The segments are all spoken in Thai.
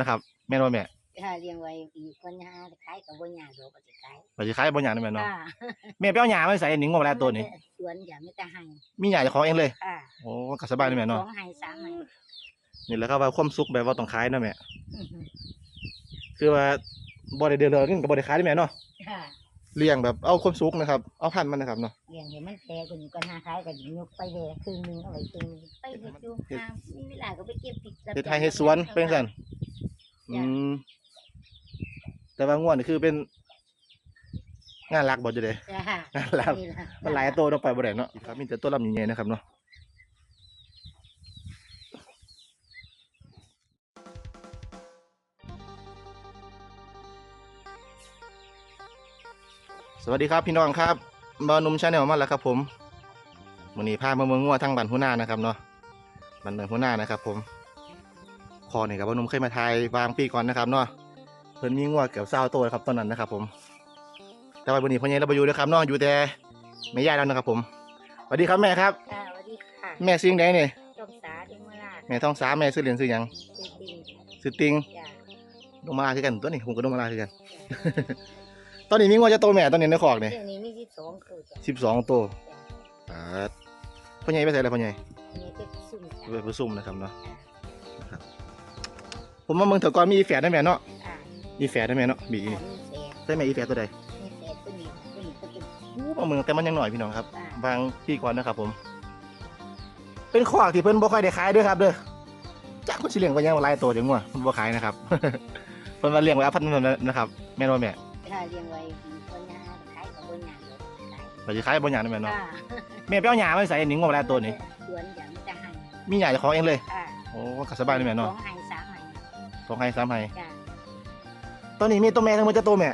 นะครับแม่นบ่แม่ถ้าเลี้ยงไว้อีกคนหาขายกับบ่ยากดอกก็สิขายว่าสิขายบ่หยังนั่นแม่นเนาะค่ะแม่ไปเอาหญ้ามาใส่หนิงบ่แล้วตัวนี้สวนอย่าไม่แต่ให้มีหญ้าเจ้าของเองเลยค่ะโอ้ก็สบายนี่แม่เนาะสองให้สามให้นี่แหละครับว่าความสุขแบบว่าต้องขายเนาะแม่คือว่าบ่ได้เดือดร้อนก็บ่ได้ขายเด้แม่เนาะค่ะเลี้ยงแบบเอาความสุขนะครับเอาพันธุ์มันนะครับเนาะ เลี้ยงให้มันแพงกว่านี้ก็หาขายก็ยกไปเลยครึ่งหนึงเอาไว้ครึ่งหนึงไปเฮ็ดอยู่หามีเวลาก็ไปเก็บผิดเฮ็ดไร่เฮ็ดสวนเป็นจังซั่น อืมแต่ว่าง่วนนี่คือเป็น งานหลักบ่จะเด้ จ้ะงานหลักนี่ล่ะมันหลายตัวต้องไปบ่ได้เนาะครับมีแต่ตัวลำใหญ่ๆนะครับเนาะสวัสดีครับพี่น้องครับบานุ่มชาแนลมาแล้วครับผมวันนี้พามาเมืองงัวทั้งบันหัวหน้านะครับเนาะบันเมืองหัวหน้านะครับผม คอนี่กับบานุ่มเคยมาทายวางปีก่อนนะครับเนาะเพิ่นมีงัวเกือบเศร้าตัวครับตอนนั้นนะครับผม แต่ว่าวันนี้พ่อใหญ่เราไปอยู่นะครับเนาะอยู่แต่แม่ย่าแล้วนะครับผมสวัสดีครับแม่ครับ ค่ะสวัสดีค่ะแม่ซิงแดงนี่จงสาเดงมาลาดแม่ท้องสามแม่ซื้อเหรียญซื้อหยังซื้อดินซื้อติงจ้ะลงมาลาคือกันตัวนี้ผมก็ลงมาลาคือกัน ตอนนี้มีงัวจะโตแม่ตอนนี้ในคอกนี่เรื่องนี้มีสิบสองคือจ้ะสิบสองตัวอ่าพ่อใหญ่ไปใส่อะไรพ่อใหญ่อันนี้ก็ซุ่มจ้ะไปผสมนะครับเนาะนะครับ ผมว่าเมืองเถอะก่อนมีอีแฝดได้แม่เนาะอ่าอีแฝดได้แม่เนาะบีอ่านี่มีแฝดใช่แม่อีแฝดตัวใดมีแฝดตัวนี้ตัวนี้ก็เป็นอู้ว่าเมืองแต่มันยังหน่อยพี่น้องครับอ่าบางพี่ก่อนนะครับผม เป็นคอกที่เพิ่นบ่ค่อยได้ขายด้วยครับเด้อจักเพิ่นสิเลี้ยงไว้ยังหลายตัวจังว่าเพิ่นบ่ขายนะครับ เพิ่นว่าเลี้ยงไว้เอาพันธุ์นั้นนะครับแม่นบ่แม่ถ้าเลี้ยงไว้อีกคนหาขายกับบ่ยากดอกขายว่าสิขายบ่หยังนั่นแม่เนาะค่ะแม่ไปเอาหญ้ามาใส่หนิงบ่แล้วตัวนี้สวนอย่าไม่แต่ให้มีหญ้าเจ้าของเองเลยค่ะโอ้ก็สบายนี่แม่เนาะสองให้ สามให้สองให้สามให้จ้ะตอนนี้มีตัวแม่ทั้งหมดจะตัวแม่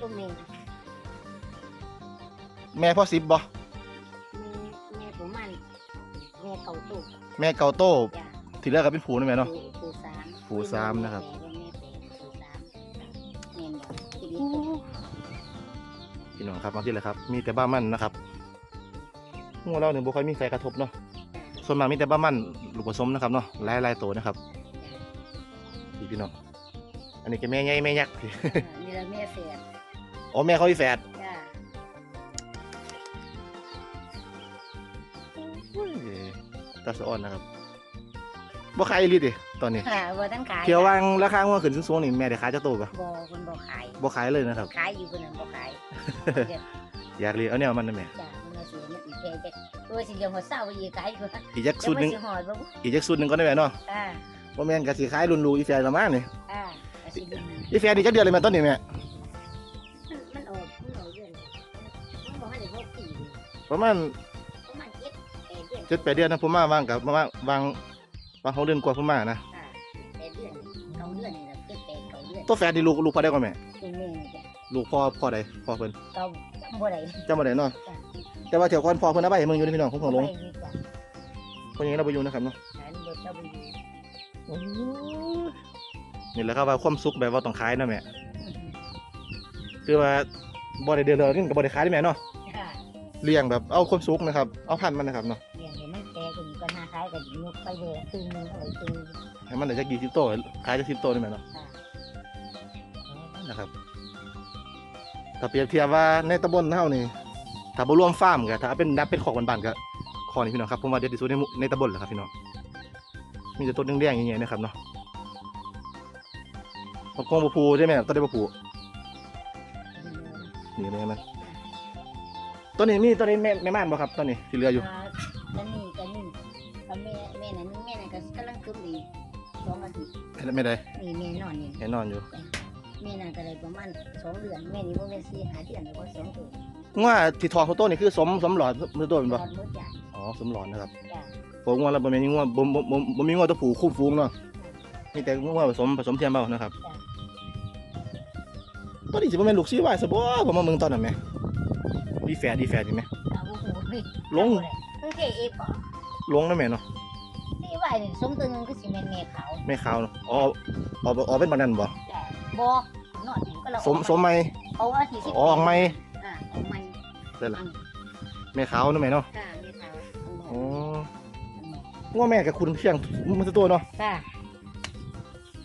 ตัวเมงแม่พ่อสิบบ่มีแม่ผมมันแม่เก่าตุกแม่เก่าโตจ้ะที่เหลือก็เป็นผูนะแม่เนาะ ปูสามปูสามนะครับ แม่เป็นปูสามแม่นบ่ชีวิตตัวพี่น้องครับบางทีแหละครับ มีแต่บ้ามันนะครับงัวเราเนี่ยบ่ค่อยมีใครกระทบเนาะ ส่วนมากมีแต่บ้ามันลูกผสมนะครับเนาะหลายหลายๆตัวนะครับ พี่พี่น้อง อันนี้ก็แม่ใหญ่แม่ยักษ์พี่นี่ละแม่เสียดอ๋อแม่เขาอีแฝดจ้ะอุ้ยตาสะอ่อนนะครับบ่ขายอีหลีดิตอนนี้ค่ะบ่ทันขายเที่ยววางราคางัวขึ้นสูงๆนี่แม่ได้ขายจะโตปะบ่คนบ่ขายบ่ขายเลยนะครับ ขายอยู่คนนั้นบ่ขายเดี๋ยวอยากเรียนเอาแนวมันนะแม่จ้ะมันมาสิมันอีกแค่จะตัวสิเดียวหัวเศร้าอีกขายกว่าอีกจักสูตรหนึงจะมาสิหอดบ่บุอีกจักสูตรหนึงก็ได้แม่เนาะอ่า บ่แม่นก็สิขายรุ่นลูกอีแฝดละมั้งนี่อ่าก็สิดึงมันอีแฝดนี่จักเดือนเลยแม่ต้นนี่แม่มันออกมันออกเรื่องจ้ะมันบ่ให้ได้หกปีนี่ประมาณประมาณเจ็ดแปดเดือนเจ็ดแปดเดือนนะผมมาวางกับมาวางวางวางของเดือนกว่าผมมานะอ่าแปดเดือนเก้าเดือนนี่แหละเจ็ดแปดเก้าเดือนตัวแฝดนี่ลูกลูกพอได้ก่อนแม่เป็นแม่นี่จ้ะลูกพ่อพ่อใดพ่อเพิ่นเก้าจำบ่ได้จำบ่ได้เนาะจ้ะแต่ว่าเที่ยวก่อนพ่อเพิ่นเอาไปให้มึงอยู่ในพี่น้องของของหลวงไปดีจ้ะเพราะอย่างนี้เราไปอยู่นะครับเนาะ อันบ่เจ้าบ่อยู่ นี่แหละครับว่าความสุขแบบว่าต้องขายนะแม่คือว่าบ่ได้เดือดร้อนก็บ่ได้ขายได้แม่เนาะค่ะเลี้ยงแบบเอาความสุขนะครับ เอาพันธุ์มันนะครับเนาะเลี้ยงให้มันแก่กว่านี้ก็หาขายก็ยกไปเลยครึ่งหนึงเอาไว้ครึ่งหนึงให้มันได้จักกี่สิบโตวขายจักสิบโตวได้แม่เนาะค่ะนะครับถ้าเปรียบเทียบว่าในตำบลเฮานี่ถ้าบ่รวมฟาร์มก็ถ้าเป็นนับเป็นของบ้านๆก็ขอนี่พี่น้องครับผมว่าเด็ดที่สุดในหมู่ในตำบลแหละครับพี่น้อง มีแต่ต้นแดงๆอย่างเงี้ยนะครับเนาะบางกงบ่ผูใช่ไหมต้นได้บ่ผูนี่เลยมันต้นนี้มีต้นนี้แม่แม่ม่านบ่ครับต้นนี้ที่เหลืออยู่าแล้วนี่ก็นี่ก็แม่แม่นั่นแม่นั่นก็กำลังกึมอีกสองอาทิตย์ไม่ได้นี่แม่นอนนี่แน่นอนอยู่แม่นั่นก็ได้ประมาณสองเดือนแม่นี่บ่แม่นสี่หาเดือนแล้วก็สองเดือนว่าที่ทองเขาต้นนี่คือสมสมหลอดมือต้นเป็นรบ่อดหมดจ้ะอ๋อสมหลอดนะครับ จ้ะผมว่าแล้วบ่แม่นงัวบ่บ่บ่บ่มีงัวตัวผู้คุ้มฟูงเนาะมีแต่งัวผสมผสมเทียมเบานะครับตัวนี้สิบ่แม่นลูกซีไว้ซะบ่ผมมาเมืองตอนนั้นแหมดีแฝดดีแฝดนี่แหมเอาโอ้โหเฮ้ยลงมันเทเอฟบ่ลงนะแม่เนาะนี่ไว้นี่สมตัวหนึงคือสิแม่นแม่ขาวแม่ขาวเนาะอ๋ออ๋ออ๋อเป็นบันนั้นบ่จ้ะบ่นอนนี่ก็เราสมสมไหมเอาอาทิตย์สิบอ๋อออกไหมอ่าเอาไหมได้ล่ะแม่ขาวนะแม่เนาะค่ะแม่ขาวอ๋อ งัวแม่กับคุณเพียงมันตัวเนาะค่ะ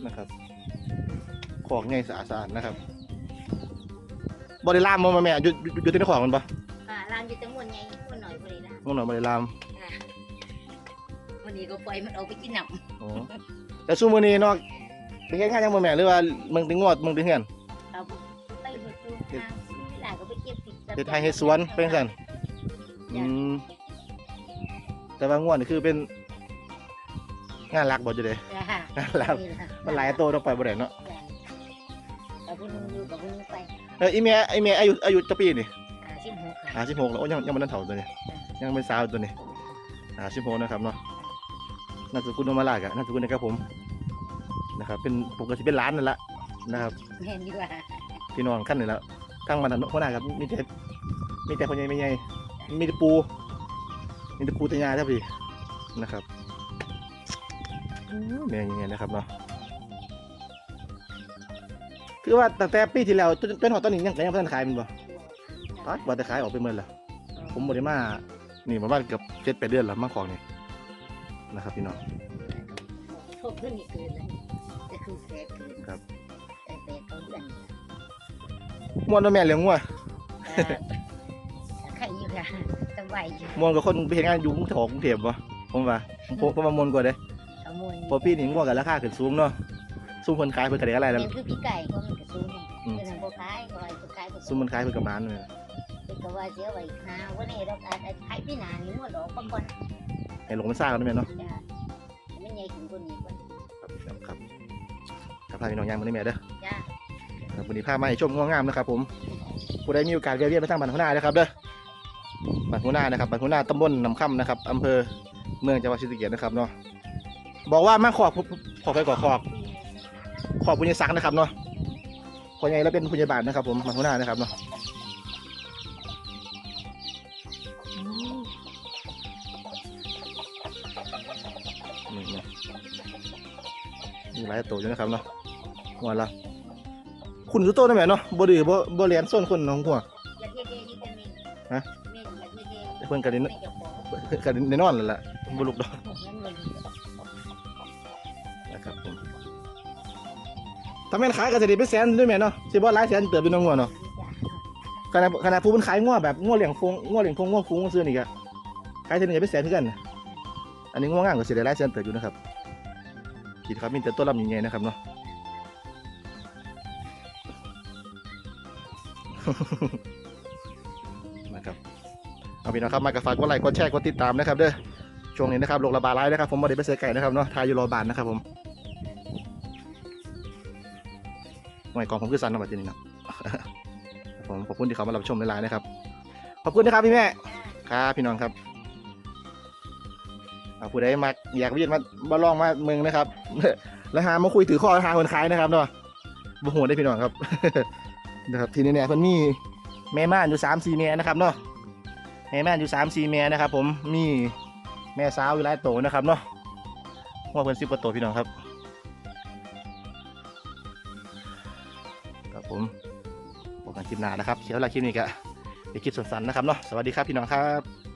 นะครับของไงสะอาดสะอาดนะครับบริลามบ่มาแม่อยู่อยู่อยู่ที่ในของมันปะอ่าร้านอยู่จังหวัดไงคนหน่อยบ่ได้ละงงหน่อยบริลามอ่าวันนี้ก็ปล่อยมันเอาไปกินน้อ๋อแต่ซูมือนี้เนาะเป็นแค่งานยังบ่แม่หรือว่ามึงถึงงวดมึงถึงเฮือนำเอาไปเฮ็ดอยู่หาเวลาก็ไปเก็บพริกเฮ็ดไทยเฮ็ดสวนเป็นซั่นอืมแต่ว่างวดนี่คือเป็น งานหลักบ่จะเด้จ้างานหลักมันหลายโตต้องไปบ่ได้เนาะจ้ะกับผู้หนึงอยู่กับผู้หนึงไปเอออีเมียอีเมียอายุอายุจะปีนี่อ่าสิบหกค่ะอ่าสิบหกแล้วโอ้ยังยังมันนั่นเถ่าตัวนี้ยังเป็นสาวตัวนี้อ่าสิบหกนะครับเนาะนามสกุลโนมาลากอะนามสกุลนะครับผมนะครับ เป็นปกติเป็นร้านนั่นแหละนะครับแม่นดีกว่าพี่น้องขั้นนี่แล้วทั้งมันหัวหน้าครับมีแต่มีแต่คนใหญ่ไม่ใหญ่มีแต่ปูมีแต่ปูแตะยาครับพี่นะครับ เนี่ยอย่างเงี้ยนะครับเนาะคือว่าตั้งแต่ปีที่แล้วจนจนหอตอนนี้ยังยังไม่ทันขายมันบ่ตอนว่าแต่ขายออกไปเมื่อแล้วผมบริมานี่ประมาณเกือบเจ็ดแปดเดือนแล้วมาของนี่นะครับพี่น้องทบขึ้นอีกคืนเลยจะคือแปดคืนครับแต่แปดเขาเดือนม่วนว่าแม่เลี้ยงงัวอ่าใครอยู่ค่ะสบายอยู่ม่วนกับคนไปเห็นงานอยู่กรุงเทพกรุงเทพบ่ผมว่าผมผมว่ามวนกว่าเด้ขโมยเพอปีนี้งัวกันราคาขึ้นสูงเนาะสูงคนขายเพิ่นก็ได้อะไรเป็แล้วนคือพี่ไก่ก็มันกระซุ้มอืมเป็นทางโบขายก็ไอ้โบขายก็สูงคนขายเพิ่นก็มานเลยเป็นก็ว่าเสียไว้หาวันนี้เราอาจจะขายพี่นานี่มันดอกปังก่อนให้หลงมันซ่ากันได้แม่เนาะจ้ะไม่ใหญ่ถึงคนนี้ก่อนครับครับครับพาพี่น้องย่างมาได้แม่เด้อจ้าครับวันนี้พามาให้ชมงัวงามนะครับผมผู้ใดมีโอกาสแวะเวียนไปทางบ้านหัวหน้านะครับเด้อบ้านหัวหน้านะครับบ้านหัวหน้าตำบลหนำค่ำนะครับอำเภอเมืองจังหวัดศรีสะเกษนะครับเนาะ บอกว่ามาขอบขอบไปก่อขอบ ขอบคุณยายสักดิ์นะครับเนาะคนใหญ่แล้วเป็นผู้ใหญ่บ้านนะครับ ผมมาหัวหน้านะครับเนาะนี่เนาะมีหลายตัวอยู่นะครับเนาะหัวละคุณสุโต้ได้ไหมเนาะบ่ดื้อบ่บ่เรียนส้นคนน้องหัวอยากเฮ็ดเองนี่ก็มีฮะแม่อยากเฮ็ดเองเพิ่นกันนี่แม่เจ้าของกันแน่นอนเลยล่ะบ่ลุกดอกงั้ นเลยนะครับผมถ้าแม่นขายก็จะได้เป็นแสนด้วยแม่เนาะสิบ่หลายแสนเติบอยู่น้องหัวเนาะจ้ะขณะขณะผู้มันขายง้อแบบง้อเลี้ยงฟงง้อเลี้ยงฟงง้อฟุ้งซื้อนี่ก็ขายเท่านึงจะเป็นแสนเท่ากันนะอันนี้ง้องามก็เสียได้หลายแสนเติบอยู่นะครับคิดครับมีแต่ตัวลำใหญ่ๆนะครับเนาะนะครับเอาพี่น้องครับมากระฝากกดไลค์กดแชร์กดติดตามนะครับเด้อช่วงนี้นะครับโรคระบาดร้ายนะครับผมบอดี้ไปเสือไก่นะครับเนาะทายอยู่รอบานนะครับผม หน่วยกองผมคือซันนะบัดนี้นะผมขอบคุณที่เขามารับชมในไลน์นะครับ ขอบคุณนะครับพี่แม่ ครับพี่น้องครับเอาผู้ใดมาอยากวิ่งมามาลองมาเมืองนะครับ แล้วหามาคุยถือข้อทางคนขายนะครับเนาะบ่โหได้พี่น้องครับนะครับทีนี้เนี่ยเพิ่นมีแม่ม่านอยู่สามสี่แม่นะครับเนาะแม่ม่านอยู่สามสี่แม่นะครับ ผมมีแม่สาวอยู่หลายโตนะครับเนาะว่าเพิ่นสิบกว่าโตพี่น้องครับ ผมพบกันคลิปหน้านะครับเดี๋ยวลาคลิปนี้ก็ไปคลิปสั้นๆนะครับเนาะสวัสดีครับพี่น้องครับ